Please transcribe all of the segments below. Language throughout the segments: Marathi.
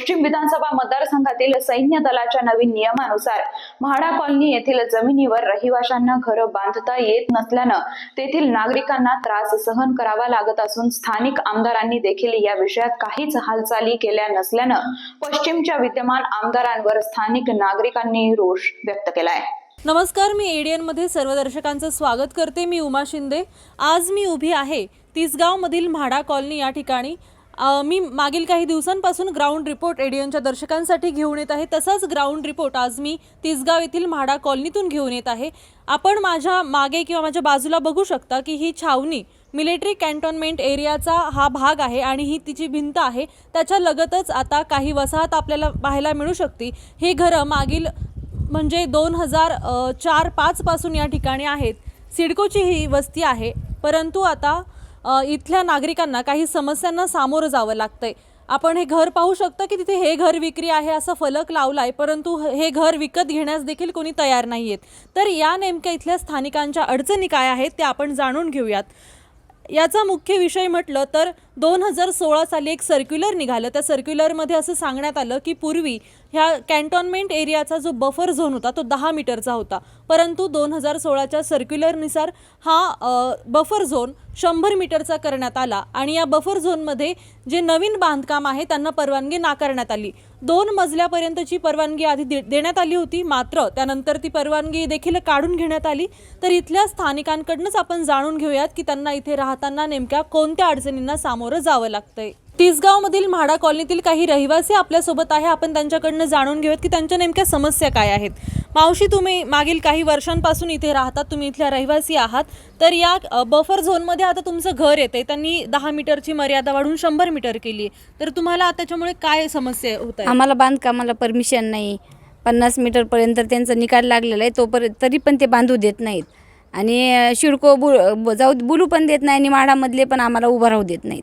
पश्चिम विधानसभा मतदारसंघातील सैन्य दलाच्या नवीन नियमानुसार म्हाडा कॉलनी येथील जमिनीवर रहिवाशांना घरं बांधता येत नसल्यानं तेथील नागरिकांना त्रास सहन करावा लागत असून स्थानिक आमदारांनी देखील या विषयात काहीच हालचाली केल्या नसल्यानं पश्चिमच्या विद्यमान आमदारांवर स्थानिक नागरिकांनी रोष व्यक्त केलाय. नमस्कार मी एडियनमध्ये सर्व दर्शकांचं स्वागत करते. मी उमा शिंदे. आज मी उभी आहे तिसगावमधील म्हाडा कॉलनी या ठिकाणी. मी मागील काही दिवसांपासून ग्राउंड रिपोर्ट एडियनच्या दर्शकांसाठी घेऊन येत आहे. तसाच ग्राउंड रिपोर्ट आज मी तिसगाव येथील म्हाडा कॉलनीतून घेऊन येत आहे. आपण माझ्या मागे किंवा माझ्या बाजूला बघू शकता की ही छावणी मिलिटरी कॅन्टॉनमेंट एरियाचा हा भाग आहे आणि ही तिची भिंत आहे. त्याच्या लगतच आता काही वसाहत आपल्याला पाहायला मिळू शकते. ही घरं मागील म्हणजे दोन हजार चार पाचपासून या ठिकाणी आहेत. सिडकोची ही वस्ती आहे. परंतु आता इथल्या नागरिकांना काही समस्यांना सामोरं जावं लागतंय. आपण हे घर पाहू शकता की तिथे हे घर विक्री आहे असा फलक लावला आहे परंतु हे घर विकत घेण्यास देखील कोणी तयार नाही आहेत तर या नेमक्या इथल्या स्थानिकांच्या अडचणी काय आहेत त्या आपण जाणून घेऊयात. याचा मुख्य विषय म्हटलं तर दोन हजार सोळा साली एक सर्क्युलर निघालं. त्या सर्क्युलरमध्ये असं सांगण्यात आलं की पूर्वी ह्या कॅन्टॉनमेंट एरियाचा जो बफर झोन होता तो दहा मीटरचा होता. परंतु दोन हजार सोळाच्या सर्क्युलरनुसार हा बफर झोन शंभर मीटरचा करण्यात आला आणि या बफर झोनमध्ये जे नवीन बांधकाम आहे त्यांना परवानगी नाकारण्यात आली. दोन मजल्यापर्यंतची परवानगी आधी दे देण्यात आली होती मात्र त्यानंतर ती परवानगी देखील काढून घेण्यात आली. तर इथल्या स्थानिकांकडनंच आपण जाणून घेऊयात की त्यांना इथे राहताना नेमक्या कोणत्या अडचणींना सामोरं जावं लागतंय. तिसगावमधील म्हाडा कॉलनीतील काही रहिवासी आपल्यासोबत आहे. आपण त्यांच्याकडनं जाणून घेऊयात की त्यांच्या नेमक्या समस्या काय आहेत. मावशी तुम्ही मागील काही वर्षांपासून इथे राहतात. तुम्ही इथल्या रहिवासी आहात. तर या बफर झोनमध्ये आता तुमचं घर येते त्यांनी दहा मीटरची मर्यादा वाढवून शंभर मीटर केली तर तुम्हाला त्याच्यामुळे काय समस्या होत आहे? आम्हाला बांधकामाला परमिशन नाही. पन्नास मीटरपर्यंत त्यांचा निकाल लागलेला आहे. तोपर्यंत तरी पण ते बांधू देत नाहीत. आणि शिडको बु जाऊ बुलू पण देत नाही आणि माडामधले पण आम्हाला उभं राहू देत नाहीत.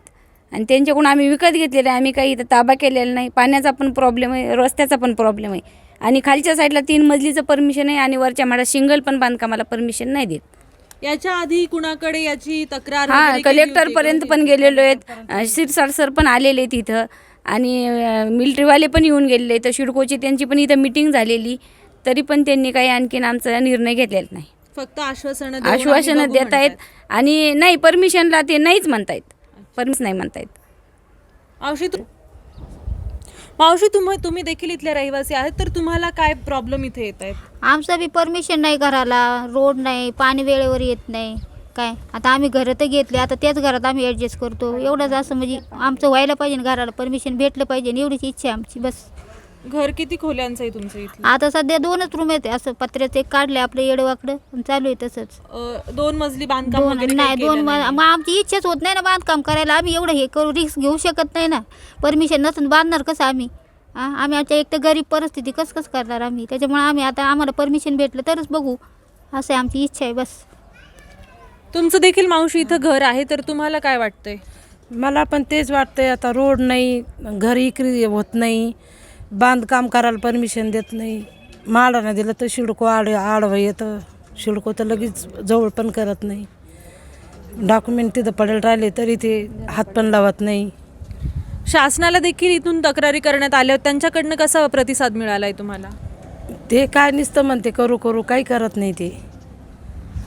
आणि त्यांच्याकडून आम्ही विकत घेतलेलं आहे. आम्ही काही इथं ताबा केलेला नाही. पाण्याचा पण प्रॉब्लेम आहे रस्त्याचा पण प्रॉब्लेम आहे. आणि खालच्या साईडला तीन मजलीचं परमिशन आहे आणि वरच्या माडात शिंगल पण बांधकामाला परमिशन नाही देत. याच्या आधी कुणाकडे याची तक्रार हां कलेक्टर? पर्यंत पण गेलेलो आहेत. शिरसाट सर पण आलेले आहेत इथं. आणि मिलिटरीवाले पण येऊन गेलेले आहेत. शिडकोची त्यांची पण इथं मिटिंग झालेली. तरी पण त्यांनी काही आणखीन आमचा निर्णय घेतलेला नाही. फक्त आश्वासन देऊन आम्ही आश्वासनं बघू देत आहेत म्हणतायत. आणि नाही परमिशनला ते नाहीच म्हणतायत. परमिशन नाही म्हणतायत. मावशी तू मावशी तुम्ही तुम्ही देखील इथले रहिवासी आहेत तर तुम्हाला काय प्रॉब्लेम इथे येत आहेत? आमचं बी परमिशन नाही घराला रोड नाही पाणी वेळेवर येत नाही. काय? आता आम्ही घरं तर घेतले आता त्याच घरात आम्ही ॲडजस्ट करतो. एवढंच असं म्हणजे आमचं व्हायला पाहिजे ना घराला परमिशन भेटलं पाहिजे ना एवढीच इच्छा आहे आमची बस. घर किती खोल्यांचं आहे तुमचं इथलं? आता सध्या दोनच रूम आहेत. असं पत्र्याचं एक काढले आपलं येडवाकडं. आणि चालू आहे तसंच. अं, दोन मजली बांधकाम दोन वगैरे नाही काही दोन केलं मग आमची इच्छाच होत नाही ना बांधकाम करायला. आम्ही एवढं हे करू रिस्क घेऊ शकत नाही ना. परमिशन नसून बांधणार कसं आम्ही? हां आम्ही आमच्या एक तर गरीब परिस्थिती कसं कसं करणार आम्ही? त्याच्यामुळे आम्ही आता आम्हाला परमिशन भेटलं तरच बघू. असं आहे आमची इच्छा आहे बस. तुमचं देखील मावशी इथं घर आहे तर तुम्हाला काय वाटतंय? मला पण तेच वाटतंय आता रोड नाही घर इकरी होत नाही. बांधकाम करायला परमिशन देत नाही. माडानं दिलं तर शिडको आड आडवं येतं. शिडको तर लगेच जवळ पण करत नाही. डॉक्युमेंट तिथं पडेल राहिले तरी ते हात पण लावत नाही. शासनाला देखील इथून तक्रारी करण्यात आल्या होत्या. त्यांच्याकडनं कसा प्रतिसाद मिळालाय तुम्हाला? ते काय नुसतं म्हणते करू करू काही करत नाही ते.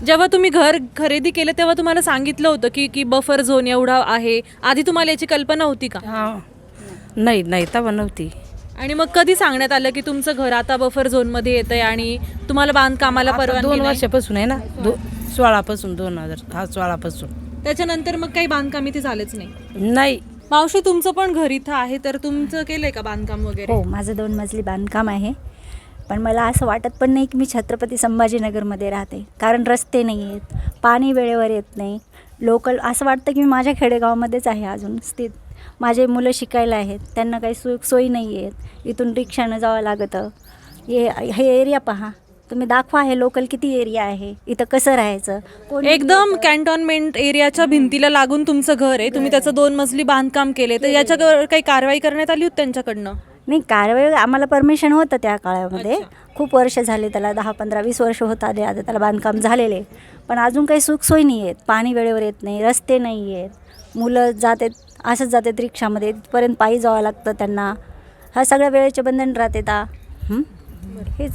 जेव्हा तुम्ही घर खरेदी केलं तेव्हा तुम्हाला सांगितलं होतं की की बफर झोन एवढा आहे. आधी तुम्हाला याची कल्पना होती का? हा. नाही नाही तेव्हा नव्हती. आणि मग कधी सांगण्यात आलं की तुमचं घर आता बफर झोनमध्ये येत आहे आणि तुम्हाला बांधकामाला परवानगी दोन नाही? वर्षापासून आहे ना? दो सोळापासून दोन हजार हा सोळापासून. त्याच्यानंतर मग काही बांधकाम इथे झालंच नाही? नाही. मावशी तुमचं पण घर इथं आहे तर तुमचं केलंय का बांधकाम वगैरे? हो माझं दोन मजली बांधकाम आहे. पण मला असं वाटत पण नाही की मी छत्रपती संभाजीनगरमध्ये राहते. कारण रस्ते नाही आहेत पाणी वेळेवर येत नाही. लोकल असं वाटतं की मी माझ्या खेडेगावामध्येच आहे अजून स्थित. माझे मुलं शिकायला आहेत त्यांना काही सो सोयी नाही आहेत. इथून रिक्षानं जावं लागतं. हे हे एरिया पहा. तुम्ही दाखवा हे लोकल किती एरिया आहे? इथं कसं राहायचं? कोण एकदम कॅन्टोन्मेंट एरियाच्या भिंतीला लागून तुमचं घर आहे. तुम्ही त्याचं दोन मजली बांधकाम केले. तर याच्यावर काही कारवाई करण्यात आली होती त्यांच्याकडनं? नाही कारवाई आम्हाला परमिशन होतं त्या काळामध्ये. खूप वर्ष झाले त्याला दहा पंधरा वीस वर्ष होत आले आता त्याला बांधकाम झालेले. पण अजून काही सुखसोयी नाही आहेत. पाणी वेळेवर येत नाही रस्ते नाही आहेत. मुलं जातात असंच जातात रिक्षामध्ये. तिथपर्यंत पायी जावं लागतं त्यांना. हा सगळ्या वेळेचे बंधन राहते ता हं? हेच.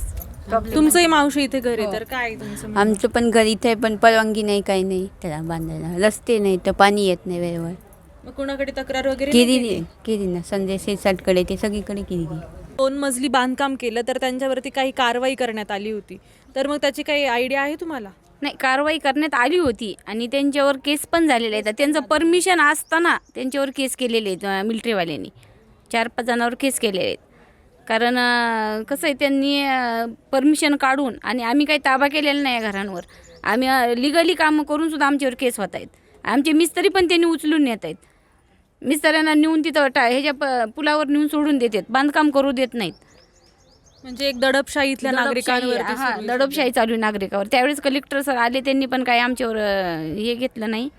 प्रॉब्लेम तुमचंही मावशी इथे घर आहे तर काय तुमचं म्हणणं? आमचं पण घर इथे पण परवानगी नाही काही नाही. त्याला बांधायला. रस्ते नाही तर पाणी येत नाही वेळेवर. मग कुणाकडे तक्रार वगैरे नाही केली ना. संजय शिरसाटकडे ते सगळीकडे केली. दोन मजली बांधकाम केलं तर त्यांच्यावरती काही कारवाई करण्यात आली होती. तर मग त्याची काही आयडिया आहे तुम्हाला? नाही कारवाई करण्यात आली होती आणि त्यांच्यावर केस पण झालेले आहेत. त्यांचं परमिशन असताना त्यांच्यावर केस केलेले आहेत मिलिटरीवाल्यांनी चार पाच जणांवर केस केलेले आहेत. कारण कसं आहे त्यांनी परमिशन काढून आणि आम्ही काही ताबा केलेला नाही या घरांवर. आम्ही लिगली कामं करून सुद्धा आमच्यावर केस होत आहेत. आमचे मिस्त्री पण त्यांनी उचलून नेत आहेत. मिस्त्र्यांना नेऊन तिथं टा ह्याच्या प पुलावर नेऊन सोडून देतात बांधकाम करू देत नाहीत. म्हणजे एक दडपशाही इथल्या नागरिकांवर दडपशाही- हा, दडपशाही चालू आहे नागरिकावर. त्यावेळेस कलेक्टर सर आले त्यांनी पण काही आमच्यावर अं, हे घेतलं नाही.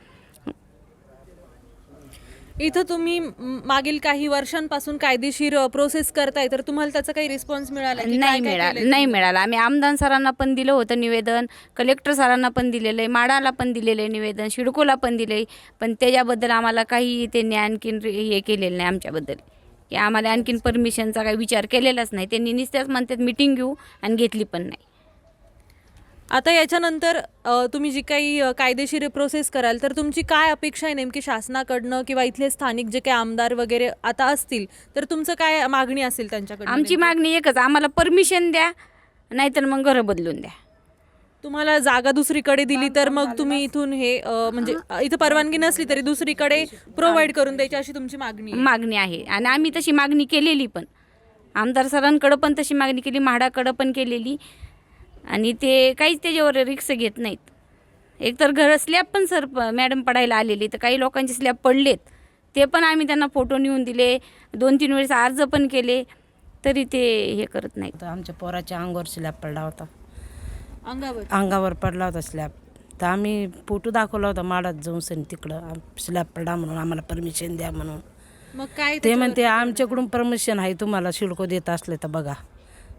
इथं तुम्ही म- मागील काही वर्षांपासून कायदेशीर प्रोसेस करताय तर तुम्हाला त्याचा काही रिस्पॉन्स मिळाला की काय नाही काय मिळालं केलंय? नाही मिळालं. आम्ही आमदार सरांना पण दिलं होतं निवेदन कलेक्टर सरांना पण दिलेलं आहे माडाला पण दिलेलं आहे निवेदन शिडकोला पण दिलं आहे पण त्याच्याबद्दल आम्हाला काही त्यांनी आणखीन रे- हे केलेलं नाही आमच्याबद्दल. की आम्हाला आणखीन परमिशनचा काही विचार केलेलाच नाही. त्यांनी नुसत्याच म्हणतात मिटिंग घेऊ आणि घेतली पण नाही. आता याच्यानंतर तुम्ही जी काही कायदेशीर प्रोसेस कराल तर तुमची काय अपेक्षा आहे नेमकी शासनाकडनं किंवा इथले स्थानिक जे काही आमदार वगैरे आता असतील तर तुमचं काय मागणी असेल त्यांच्याकडे आमची मागणी एकच आम्हाला परमिशन द्या नाहीतर मग घरं बदलून द्या. तुम्हाला जागा दुसरीकडे दिली तर मग तुम्ही इथून हे अ, म्हणजे इथं परवानगी नसली तरी दुसरीकडे प्रोव्हाइड करून द्यायची अशी तुमची मागणी आहे. मागणी आहे. आणि आम्ही तशी मागणी केलेली पण. आमदार सरांकडं पण तशी मागणी केली म्हाडाकडं पण केलेली. आणि ते काहीच त्याच्यावर रिक्स घेत नाहीत. एकतर घर स्लॅब पण सर प- मॅडम पडायला आलेली तर काही लोकांचे स्लॅब पडलेत. ते पण आम्ही त्यांना फोटो नेऊन दिले. दोन तीन वेळेस अर्ज पण केले. तरी ते हे करत नाहीत. तर आमच्या पोराच्या अंगावर स्लॅब पडला होता. अंगावर? अंगावर पडला होता स्लॅब तर आम्ही फोटो दाखवला होता माडात जाऊन सनी तिकडं. स्लॅब पडला म्हणून आम्हाला परमिशन द्या म्हणून. मग काय ते म्हणते आमच्याकडून परमिशन आहे तुम्हाला शिडको देत असले तर बघा.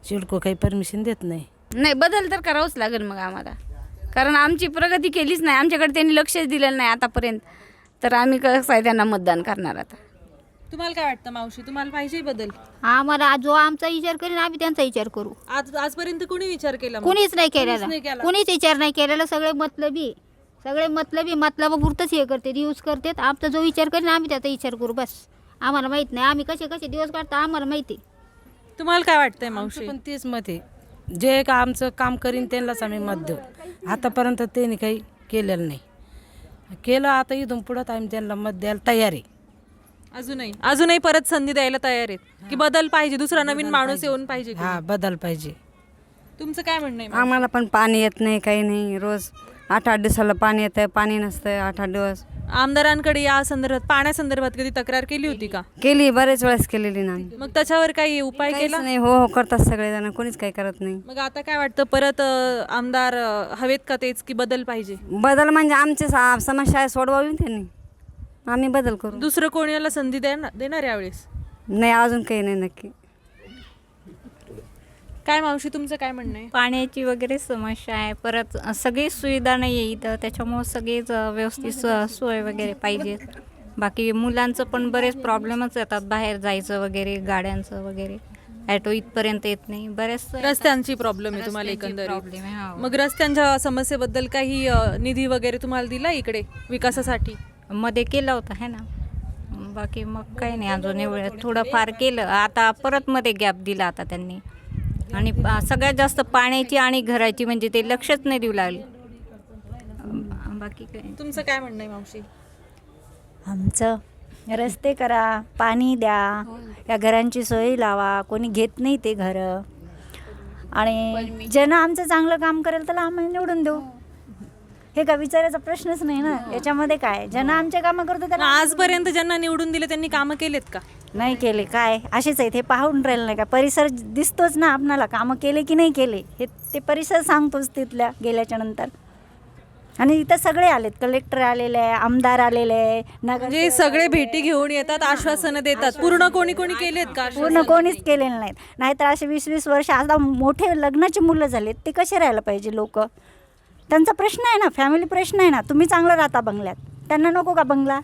शिडको काही परमिशन देत नाही. नाही बदल तर करावंच लागेल मग आम्हाला. कारण आमची प्रगती केलीच नाही. आमच्याकडे त्यांनी लक्षच दिलेलं नाही आतापर्यंत. तर आम्ही कसं आहे त्यांना मतदान करणार आता? तुम्हाला काय वाटतं मावशी? तुम्हाला पाहिजे बदल? आम्हाला जो आमचा विचार करेन आम्ही त्यांचा विचार करू. आज आजपर्यंत कोणी विचार केला मग? कुणीच नाही नाही केलेला. केला. कुणीच विचार नाही केलेला. सगळे मतलबी सगळे मतलबी मतलबापुरतंच हे करते यूज करतात. आमचा जो विचार करेन आम्ही त्याचा विचार करू बस. आम्हाला माहीत नाही. आम्ही कसे कसे दिवस काढतो आम्हाला माहिती तुम्हाला काय वाटतंय मावशी? पण तेच मत आहे. जे का आमचं काम करीन त्यांनाच आम्ही मत देऊ. आतापर्यंत त्यांनी काही केलेलं नाही. केलं आता इथून पुढं तर आम्ही त्यांना मत द्यायला तयार आहे. अजूनही. अजूनही परत संधी द्यायला तयार आहेत. की बदल पाहिजे दुसरा नवीन माणूस येऊन पाहिजे की? हा बदल पाहिजे. तुमचं काय म्हणणं आहे आम्हाला पण पाणी येत नाही काही नाही. रोज आठ आठ दिवसाला पाणी येतं पाणी नसतं आठ आठ दिवस. आमदारांकडे या संदर्भात पाण्यासंदर्भात कधी तक्रार केली होती का? केली बरेच वेळेस केलेली ना. आम्ही. मग त्याच्यावर काही उपाय काहीच केला? नाही. हो हो करतात सगळेजण. कोणीच काही करत नाही. मग आता काय वाटतं परत अ, आमदार अ, हवेत का तेच की बदल पाहिजे? बदल म्हणजे आमची सा- समस्या आहे सोडवावी ना त्यांनी. आम्ही बदल करू. दुसरं कोणाला संधी देणार देणार यावेळेस? नाही अजून काही नाही नक्की. काय मावशी तुमचं काय म्हणणं आहे? पाण्याची वगैरे समस्या आहे. परत सगळी सुविधा नाही आहे इथं. त्याच्यामुळं सगळीच व्यवस्थित सो- सोय वगैरे पाहिजे. बाकी मुलांचं पण बरेच प्रॉब्लेमच येतात. बाहेर जायचं वगैरे गाड्यांचं वगैरे. ॲटो इथपर्यंत येत नाही. बरेच रस्त्यांची प्रॉब्लेम आहे तुम्हाला रस्त्यांची problem आहे, हो. मग रस्त्यांच्या समस्येबद्दल काही अ, निधी वगैरे तुम्हाला दिला इकडे विकासासाठी? मध्ये केलं होतं है ना? बाकी मग काही नाही अजून एवढं थोडंफार केलं. आता परत मध्ये गॅप दिला आता त्यांनी. आणि सगळ्यात जास्त पाण्याची आणि घराची म्हणजे ते लक्षच नाही देऊ लागले. बाकी काही तुमचं काय म्हणणं आहे मावशी? आमचं रस्ते करा पाणी द्या. या घरांची सोय लावा. कोणी घेत नाही ते घरं. आणि ज्यानं आमचं चांगलं काम करेल त्याला आम्हाला निवडून देऊ. हे का विचारायचा प्रश्नच नाही ना? याच्यामध्ये काय? ज्यानं आमचे कामं करतो त्याला आजपर्यंत ज्यांना निवडून दिले त्यांनी कामं केलेत का? नाही केले. काय? असेच आहेत हे पाहून राहिलं नाही का? परिसर दिसतोच ना आपणाला कामं केले की नाही केले? हे ते परिसर सांगतोच तिथल्या गेल्याच्यानंतर. आणि इथं सगळे आलेत कलेक्टर आलेले आहे आमदार आलेले आहे नगर म्हणजे सगळे भेटी घेऊन येतात आश्वासनं देतात. पूर्ण कोणी कोणी केलेत का पूर्ण कोणीच केलेलं नाहीत. नाहीतर असे वीस वीस वर्ष आता मोठे लग्नाची मुलं झालेत ते कसे राहायला पाहिजे लोक? त्यांचा प्रश्न आहे ना फॅमिली प्रश्न आहे ना तुम्ही चांगलं राहता बंगल्यात. त्यांना नको का बंगला?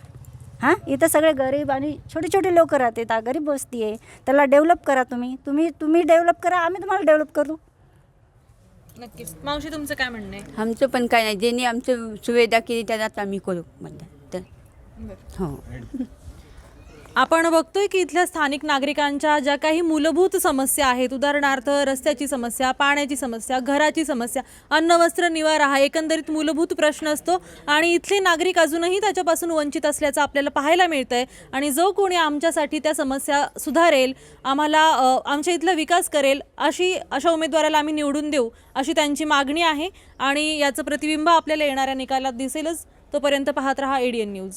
हां? इथं सगळे गरीब आणि छोटे छोटे लोक राहतात गरीब वस्ती आहे. त्याला डेव्हलप करा तुम्ही. तुम्ही तुम्ही डेव्हलप करा आम्ही तुम्हाला डेव्हलप करू नक्कीच. मावशी तुमचं काय म्हणणं आहे? आमचं पण काय नाही. ज्यांनी आमचं सुविधा केली त्यालाच आम्ही करू म्हणतात. तर हो. आपण बघतोय की इथल्या स्थानिक नागरिकांच्या ज्या काही मूलभूत समस्या आहेत उदाहरणार्थ रस्त्याची समस्या पाण्याची समस्या घराची समस्या अन्न वस्त्र निवारा हा एकंदरीत मूलभूत प्रश्न असतो आणि इथले नागरिक अजूनही त्याच्यापासून वंचित असल्याचं आपल्याला पाहायला मिळतंय. आणि जो कोणी आमच्यासाठी त्या समस्या सुधारेल आम्हाला आमच्या इथला विकास करेल अशी अशा उमेदवाराला आम्ही निवडून देऊ अशी त्यांची मागणी आहे. आणि याचं प्रतिबिंब आपल्याला येणाऱ्या निकालात दिसेलच. तोपर्यंत पाहत रहा एडियन न्यूज